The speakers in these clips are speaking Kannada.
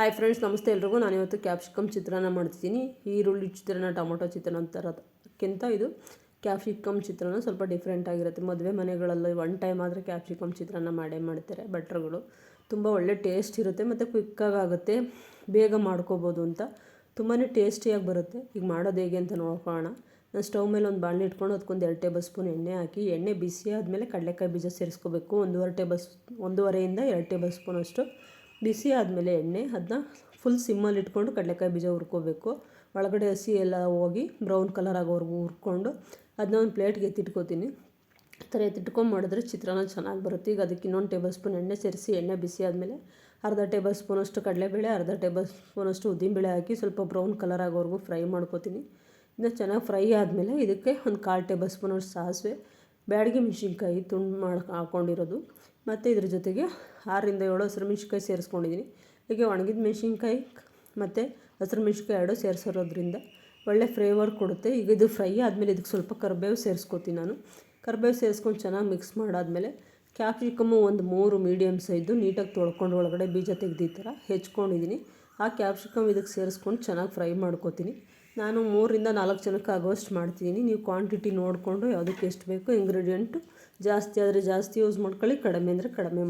ಹಾಯ್ ಫ್ರೆಂಡ್ಸ್ ನಮಸ್ತೆ ಎಲ್ರಿಗೂ. ನಾನು ಇವತ್ತು ಕ್ಯಾಪ್ಸಿಕಮ್ ಚಿತ್ರಾನ್ನ ಮಾಡ್ತಿದ್ದೀನಿ. ಈರುಳ್ಳಿ ಚಿತ್ರಾನ್ನ, ಟೊಮೊಟೊ ಚಿತ್ರಾನ್ನ ಥರದಕ್ಕಿಂತ ಇದು ಕ್ಯಾಪ್ಸಿಕಮ್ ಚಿತ್ರಾನ್ನ ಸ್ವಲ್ಪ ಡಿಫ್ರೆಂಟ್ ಆಗಿರುತ್ತೆ. ಮದುವೆ ಮನೆಗಳಲ್ಲಿ ಒನ್ ಟೈಮ್ ಆದರೆ ಕ್ಯಾಪ್ಸಿಕಮ್ ಚಿತ್ರಾನ್ನ ಮಾಡೇ ಮಾಡ್ತಾರೆ ಭಟ್ರುಗಳು. ತುಂಬ ಒಳ್ಳೆ ಟೇಸ್ಟ್ ಇರುತ್ತೆ ಮತ್ತು ಕ್ವಿಕ್ಕಾಗಿ ಆಗುತ್ತೆ. ಬೇಗ ಮಾಡ್ಕೋಬೋದು ಅಂತ. ತುಂಬಾ ಟೇಸ್ಟಿಯಾಗಿ ಬರುತ್ತೆ. ಈಗ ಮಾಡೋದು ಹೇಗೆ ಅಂತ ನೋಡ್ಕೊಳ್ಳೋಣ ನಾನು ಸ್ಟವ್ ಮೇಲೆ ಒಂದು ಬಾಣಲೆ ಇಟ್ಕೊಂಡು ಅದಕ್ಕೊಂದು ಎರಡು ಟೇಬಲ್ ಸ್ಪೂನ್ ಎಣ್ಣೆ ಹಾಕಿ, ಎಣ್ಣೆ ಬಿಸಿ ಆದಮೇಲೆ ಕಡಲೆಕಾಯಿ ಬೀಜ ಸೇರಿಸ್ಕೋಬೇಕು. ಒಂದೂವರೆ ಟೇಬಲ್ ಒಂದೂವರೆಯಿಂದ ಎರಡು ಟೇಬಲ್ ಸ್ಪೂನ್ ಅಷ್ಟು. ಬಿಸಿ ಆದಮೇಲೆ ಎಣ್ಣೆ ಅದನ್ನ ಫುಲ್ ಸಿಮ್ಮಲ್ಲಿ ಇಟ್ಕೊಂಡು ಕಡಲೆಕಾಯಿ ಬೀಜ ಹುರ್ಕೋಬೇಕು. ಒಳಗಡೆ ಹಸಿ ಎಲ್ಲ ಹೋಗಿ ಬ್ರೌನ್ ಕಲರ್ ಆಗೋವರೆಗೂ ಹುರ್ಕೊಂಡು ಅದನ್ನ ಒಂದು ಪ್ಲೇಟ್ಗೆ ಎತ್ತಿಟ್ಕೋತೀನಿ ಈ ಥರ ಎತ್ತಿಟ್ಕೊಂಡು ಮಾಡಿದ್ರೆ ಚಿತ್ರಾನ್ನ ಚೆನ್ನಾಗಿ ಬರುತ್ತೆ. ಈಗ ಅದಕ್ಕೆ ಇನ್ನೊಂದು ಟೇಬಲ್ ಸ್ಪೂನ್ ಎಣ್ಣೆ ಸೇರಿಸಿ ಎಣ್ಣೆ ಬಿಸಿ ಆದಮೇಲೆ ಅರ್ಧ ಟೇಬಲ್ ಸ್ಪೂನಷ್ಟು ಕಡಲೆಬೇಳೆ, ಅರ್ಧ ಟೇಬಲ್ ಸ್ಪೂನಷ್ಟು ಉದ್ದಿನಬೇಳೆ ಹಾಕಿ ಸ್ವಲ್ಪ ಬ್ರೌನ್ ಕಲರ್ ಆಗೋವರೆಗೂ ಫ್ರೈ ಮಾಡ್ಕೋತೀನಿ. ಇನ್ನು ಚೆನ್ನಾಗಿ ಫ್ರೈ ಆದಮೇಲೆ ಇದಕ್ಕೆ ಒಂದು ಕಾಲು ಟೇಬಲ್ ಸ್ಪೂನಷ್ಟು ಸಾಸಿವೆ ಬ್ಯಾಡಗಿ ಮೆಣಸಿನ್ಕಾಯಿ ತುಂಡು ಮಾಡಿ ಹಾಕ್ಕೊಂಡಿರೋದು ಮತ್ತು ಇದ್ರ ಜೊತೆಗೆ ಆರರಿಂದ ಏಳು ಹಸಿರು ಮೆಣಸಿನ್ಕಾಯಿ ಸೇರಿಸ್ಕೊಂಡಿದ್ದೀನಿ ಹೀಗೆ ಒಣಗಿದ ಮೆಣಸಿನ್ಕಾಯಿ ಮತ್ತು ಹಸಿರು ಮೆಣಸಿನ್ಕಾಯಿ ಎರಡು ಸೇರಿಸಿರೋದ್ರಿಂದ ಒಳ್ಳೆ ಫ್ಲೇವರ್ ಕೊಡುತ್ತೆ. ಈಗ ಇದು ಫ್ರೈ ಆದಮೇಲೆ ಇದಕ್ಕೆ ಸ್ವಲ್ಪ ಕರಿಬೇವು ಸೇರಿಸ್ಕೊತೀನಿ ನಾನು. ಕರಿಬೇವು ಸೇರಿಸ್ಕೊಂಡು ಚೆನ್ನಾಗಿ ಮಿಕ್ಸ್ ಮಾಡಾದಮೇಲೆ ಕ್ಯಾಪ್ಸಿಕಮ್ಮು ಒಂದು ಮೂರು ಮೀಡಿಯಮ್ ಸೈಜು ನೀಟಾಗಿ ತೊಳ್ಕೊಂಡು ಒಳಗಡೆ ಬೀಜ ತೆಗ್ದಿ ಥರ ಹೆಚ್ಕೊಂಡಿದ್ದೀನಿ ಆ ಕ್ಯಾಪ್ಸಿಕಮ್ ಇದಕ್ಕೆ ಸೇರಿಸ್ಕೊಂಡು ಚೆನ್ನಾಗಿ ಫ್ರೈ ಮಾಡ್ಕೊತೀನಿ. ನಾನು ಮೂರರಿಂದ ನಾಲ್ಕು ಜನಕ್ಕೆ ಆಗೋಷ್ಟು ಮಾಡ್ತಿದ್ದೀನಿ ನೀವು ಕ್ವಾಂಟಿಟಿ ನೋಡಿಕೊಂಡು ಯಾವುದಕ್ಕೆ ಎಷ್ಟು ಬೇಕು ಇಂಗ್ರೀಡಿಯೆಂಟು ಜಾಸ್ತಿ ಆದರೆ ಜಾಸ್ತಿ ಯೂಸ್ ಮಾಡ್ಕೊಳ್ಳಿ, ಕಡಿಮೆ ಅಂದರೆ ಕಡಿಮೆ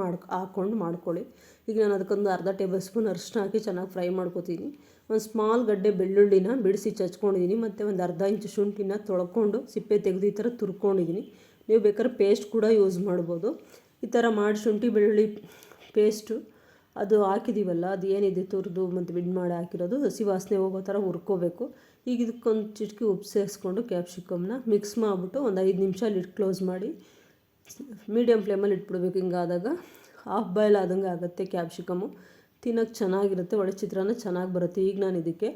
ಮಾಡಿ, ಹಾಕ್ಕೊಂಡು ಮಾಡ್ಕೊಳ್ಳಿ. ಈಗ ನಾನು ಅದಕ್ಕೊಂದು ಅರ್ಧ ಟೇಬಲ್ ಸ್ಪೂನ್ ಅರಿಶಿನ ಹಾಕಿ ಚೆನ್ನಾಗಿ ಫ್ರೈ ಮಾಡ್ಕೊತೀನಿ. ಒಂದು ಸ್ಮಾಲ್ ಗಡ್ಡೆ ಬೆಳ್ಳುಳ್ಳಿನ ಬಿಡಿಸಿ ಚಚ್ಕೊಂಡಿದ್ದೀನಿ ಮತ್ತು ಒಂದು ಅರ್ಧ ಇಂಚು ಶುಂಠಿನ ತೊಳ್ಕೊಂಡು ಸಿಪ್ಪೆ ತೆಗೆದು ಈ ಥರ ತುರ್ಕೊಂಡಿದ್ದೀನಿ ನೀವು ಬೇಕಾದ್ರೆ ಪೇಸ್ಟ್ ಕೂಡ ಯೂಸ್ ಮಾಡ್ಬೋದು. ಈ ಥರ ಮಾಡಿ ಶುಂಠಿ, ಬೆಳ್ಳುಳ್ಳಿ ಪೇಸ್ಟು ಅದು ಹಾಕಿದ್ದೀವಲ್ಲ ಅದು ಏನಿದೆ ತುರಿದು ಮತ್ತು ಬಿಡ್ ಮಾಡಿ ಹಾಕಿರೋದು ಹಸಿ ವಾಸನೆ ಹೋಗೋ ಥರ ಹುರ್ಕೋಬೇಕು. ಈಗ ಇದಕ್ಕೊಂದು ಚಿಟಕಿ ಉಪ್ಪು ಸೇರಿಸ್ಕೊಂಡು ಕ್ಯಾಪ್ಸಿಕಮ್ನ ಮಿಕ್ಸ್ ಮಾಡಿಬಿಟ್ಟು ಒಂದು ಐದು ನಿಮಿಷ ಲಿಡ್ ಕ್ಲೋಸ್ ಮಾಡಿ ಮೀಡಿಯಮ್ ಫ್ಲೇಮಲ್ಲಿ ಇಟ್ಬಿಡ್ಬೇಕು. ಹಿಂಗಾದಾಗ ಹಾಫ್ ಬಾಯ್ಲ್ ಆದಂಗೆ ಆಗುತ್ತೆ ಕ್ಯಾಪ್ಸಿಕಮ್ಮು ತಿನ್ನೋಕ್ಕೆ ಚೆನ್ನಾಗಿರುತ್ತೆ, ಒಳ್ಳೆ ಚಿತ್ರಾನ್ನ ಚೆನ್ನಾಗಿ ಬರುತ್ತೆ. ಈಗ ನಾನು ಇದಕ್ಕೆ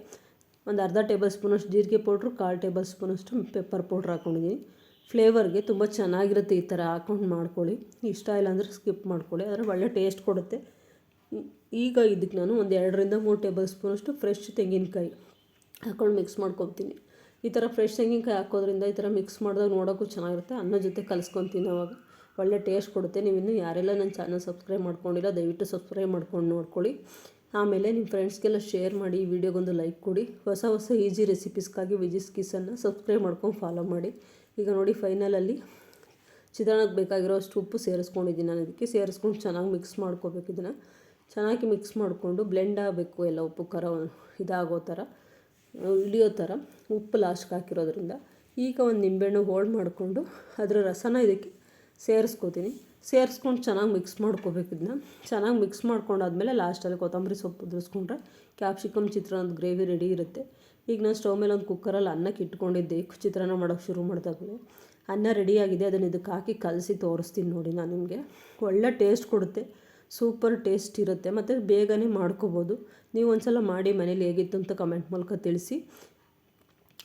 ಒಂದು ಅರ್ಧ ಟೇಬಲ್ ಸ್ಪೂನಷ್ಟು ಜೀರಿಗೆ ಪೌಡ್ರು ಕಾಲು ಟೇಬಲ್ ಸ್ಪೂನಷ್ಟು ಪೆಪ್ಪರ್ ಪೌಡ್ರ್ ಹಾಕ್ಕೊಂಡಿದ್ದೀನಿ ಫ್ಲೇವರ್ಗೆ ತುಂಬ ಚೆನ್ನಾಗಿರುತ್ತೆ ಈ ಥರ ಹಾಕೊಂಡು ಮಾಡ್ಕೊಳ್ಳಿ. ಇಷ್ಟ ಇಲ್ಲ ಅಂದರೆ ಸ್ಕಿಪ್ ಮಾಡ್ಕೊಳ್ಳಿ, ಆದರೆ ಒಳ್ಳೆ ಟೇಸ್ಟ್ ಕೊಡುತ್ತೆ. ಈಗ ಇದಕ್ಕೆ ನಾನು ಒಂದು ಎರಡರಿಂದ ಮೂರು ಟೇಬಲ್ ಸ್ಪೂನಷ್ಟು ಫ್ರೆಶ್ ತೆಂಗಿನಕಾಯಿ ಹಾಕ್ಕೊಂಡು ಮಿಕ್ಸ್ ಮಾಡ್ಕೊತೀನಿ. ಈ ಥರ ಫ್ರೆಶ್ ತೆಂಗಿನಕಾಯಿ ಹಾಕೋದ್ರಿಂದ ಈ ಥರ ಮಿಕ್ಸ್ ಮಾಡಿದಾಗ ನೋಡೋಕ್ಕೂ ಚೆನ್ನಾಗಿರುತ್ತೆ. ಅನ್ನ ಜೊತೆ ಕಲಿಸ್ಕೊತೀನಿ ಅವಾಗ. ಒಳ್ಳೆ ಟೇಸ್ಟ್ ಕೊಡುತ್ತೆ. ನೀವು ಇನ್ನೂ ಯಾರೆಲ್ಲ ನನ್ನ ಚಾನಲ್ ಸಬ್ಸ್ಕ್ರೈಬ್ ಮಾಡ್ಕೊಂಡಿಲ್ಲ, ದಯವಿಟ್ಟು ಸಬ್ಸ್ಕ್ರೈಬ್ ಮಾಡ್ಕೊಂಡು ನೋಡ್ಕೊಳ್ಳಿ. ಆಮೇಲೆ ನಿಮ್ಮ ಫ್ರೆಂಡ್ಸ್ಗೆಲ್ಲ ಶೇರ್ ಮಾಡಿ, ಈ ವಿಡಿಯೋಗೊಂದು ಲೈಕ್ ಕೊಡಿ. ಹೊಸ ಹೊಸ ಈಜಿ ರೆಸಿಪೀಸ್ಗಾಗಿ ವಿಜಿಸ್ ಕಿಸನ್ನು ಸಬ್ಸ್ಕ್ರೈಬ್ ಮಾಡ್ಕೊಂಡು ಫಾಲೋ ಮಾಡಿ. ಈಗ ನೋಡಿ ಫೈನಲಲ್ಲಿ ಚಿತ್ರಾನ್ನಕ್ಕೆ ಬೇಕಾಗಿರೋ ಅಷ್ಟು ಉಪ್ಪು ಸೇರಿಸ್ಕೊಂಡಿದ್ದೀನಿ ನಾನು. ಇದಕ್ಕೆ ಸೇರಿಸ್ಕೊಂಡು ಚೆನ್ನಾಗಿ ಮಿಕ್ಸ್ ಮಾಡ್ಕೋಬೇಕು ಇದನ್ನು. ಚೆನ್ನಾಗಿ ಮಿಕ್ಸ್ ಮಾಡಿಕೊಂಡು ಬ್ಲೆಂಡ್ ಆಗಬೇಕು ಎಲ್ಲ ಉಪ್ಪು, ಖಾರ ಇದಾಗೋ ಥರ ಇಳಿಯೋ ಥರ ಉಪ್ಪು ಲಾಸ್ಟ್ಗೆ ಹಾಕಿರೋದ್ರಿಂದ. ಈಗ ಒಂದು ನಿಂಬೆಹಣ್ಣು ಹೋಲ್ಡ್ ಮಾಡಿಕೊಂಡು ಅದರ ರಸನ ಇದಕ್ಕೆ ಸೇರಿಸ್ಕೋತೀನಿ. ಸೇರಿಸ್ಕೊಂಡು ಚೆನ್ನಾಗಿ ಮಿಕ್ಸ್ ಮಾಡ್ಕೋಬೇಕು ಇದನ್ನ ಚೆನ್ನಾಗಿ ಮಿಕ್ಸ್ ಮಾಡ್ಕೊಂಡಾದ್ಮೇಲೆ ಲಾಸ್ಟಲ್ಲಿ ಕೊತ್ತಂಬರಿ ಸೊಪ್ಪು ಉದುರಿಸ್ಕೊಂಡ್ರೆ ಕ್ಯಾಪ್ಸಿಕಮ್ ಚಿತ್ರಾನ್ನದ ಗ್ರೇವಿ ರೆಡಿ ಇರುತ್ತೆ. ಈಗ ನಾನು ಸ್ಟವ್ ಮೇಲೆ ಒಂದು ಕುಕ್ಕರಲ್ಲಿ ಅನ್ನಕ್ಕೆ ಇಟ್ಕೊಂಡಿದ್ದೆ. ಚಿತ್ರಾನ್ನ ಮಾಡೋಕ್ಕೆ ಶುರು ಮಾಡಿದಾಗಲೇ. ಅನ್ನ ರೆಡಿಯಾಗಿದೆ ಅದನ್ನು ಇದಕ್ಕೆ ಹಾಕಿ ಕಲಸಿ ತೋರಿಸ್ತೀನಿ ನೋಡಿ ನಾನು ನಿಮಗೆ. ಒಳ್ಳೆ ಟೇಸ್ಟ್ ಕೊಡುತ್ತೆ. ಸೂಪರ್ ಟೇಸ್ಟ್ ಇರುತ್ತೆ ಮತ್ತು ಬೇಗನೆ ಮಾಡ್ಕೋಬೋದು. ನೀವು ಒಂದು ಸಲ ಮಾಡಿ ಮನೇಲಿ ಹೇಗಿತ್ತು ಅಂತ ಕಮೆಂಟ್ ಮೂಲಕ ತಿಳಿಸಿ.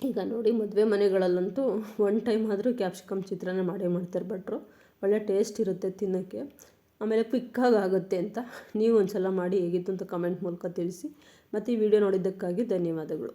ಈಗ ನೋಡಿ ಮದುವೆ ಮನೆಗಳಲ್ಲಂತೂ ಒನ್ ಟೈಮ್ ಆದರೂ ಕ್ಯಾಪ್ಸಿಕಮ್ ಚಿತ್ರಾನ್ನ ಮಾಡೇ ಮಾಡ್ತಾರೆ ಭಟ್ರು. ಒಳ್ಳೆ ಟೇಸ್ಟ್ ಇರುತ್ತೆ ತಿನ್ನೋಕ್ಕೆ. ಆಮೇಲೆ ಕ್ವಿಕ್ಕಾಗಿ ಆಗುತ್ತೆ ಅಂತ ನೀವು ಒಂದು ಸಲ ಮಾಡಿ ಹೇಗಿತ್ತು ಅಂತ ಕಮೆಂಟ್ ಮೂಲಕ ತಿಳಿಸಿ. ಮತ್ತು ಈ ವಿಡಿಯೋ ನೋಡಿದ್ದಕ್ಕಾಗಿ ಧನ್ಯವಾದಗಳು.